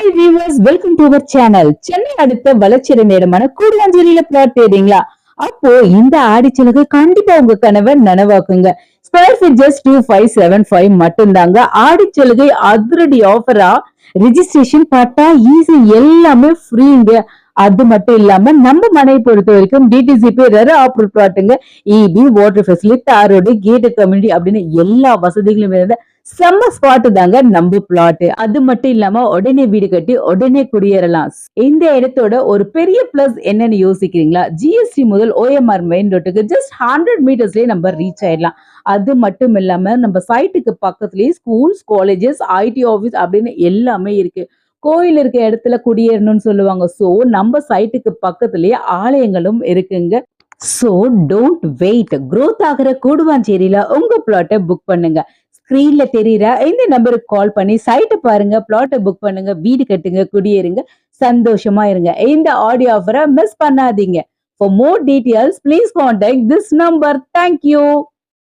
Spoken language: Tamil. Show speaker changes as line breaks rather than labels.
Hi viewers welcome to our channel Chennai அடுத்த வளர்ச்சியடை நேரமான கூடுவாஞ்சேரியில பிளாட் தேடுறீங்களா? அப்போ இந்த ஆடிச்சலுகை கண்டிப்பா உங்க கனவை நனவாக்குங்க. Square feet just two five seven five மட்டும்தாங்க ஆடிச்சலுகை அதிரடி ஆஃபரா ரிஜிஸ்ட்ரேஷன் பட்டா ஈஸி எல்லாமே ஃப்ரீங்க அது மட்டும் இல்லாம நம்ம மனையை பொறுத்த வரைக்கும் டிடிசிபி ரெர ஆப்ரூவ் பிளாட்டுங்க இபி வாட்டர் ஃபெசிலிட்டி தார் ரோடு கம்யூனிட்டி அப்படின்னு எல்லா வசதிகளும் இருந்த செம்ம ஸ்பாட் தாங்க நம்ம பிளாட் அது மட்டும் இல்லாம உடனே வீடு கட்டி உடனே குடியேறலாம். இந்த இடத்தோட ஒரு பெரிய பிளஸ் என்னன்னு யோசிக்கிறீங்களா? ஜிஎஸ்டி முதல் ஓஎம்ஆர் மெயின் ரோட்டுக்கு ஜஸ்ட் ஹண்ட்ரட் மீட்டர்ஸ்லயே நம்ம ரீச் ஆயிடலாம். அது மட்டும் இல்லாம நம்ம சைட்டுக்கு பக்கத்துலயே ஸ்கூல்ஸ் காலேஜஸ் ஐடி ஆஃபீஸ் அப்படின்னு எல்லாமே இருக்கு. கோயில் இருக்க இடத்துல குடியேறணும்னு சொல்லுவாங்க. சோ நம்ம சைட்டுக்கு பக்கத்துலயே ஆலயங்களும் இருக்குங்க. சோ டோன்ட் வெயிட் குரோத் ஆகிற கூடுவாஞ்சேரியில உங்க பிளாட்டை புக் பண்ணுங்க. ஸ்கிரீன்ல தெரியுற? இந்த நம்பருக்கு கால் பண்ணி சைட்டை பாருங்க பிளாட்டை புக் பண்ணுங்க வீடு கட்டுங்க குடியேறுங்க சந்தோஷமா இருங்க. இந்த ஆடியோ ஆஃபரை மிஸ் பண்ணாதீங்க. For more details please contact this number thank you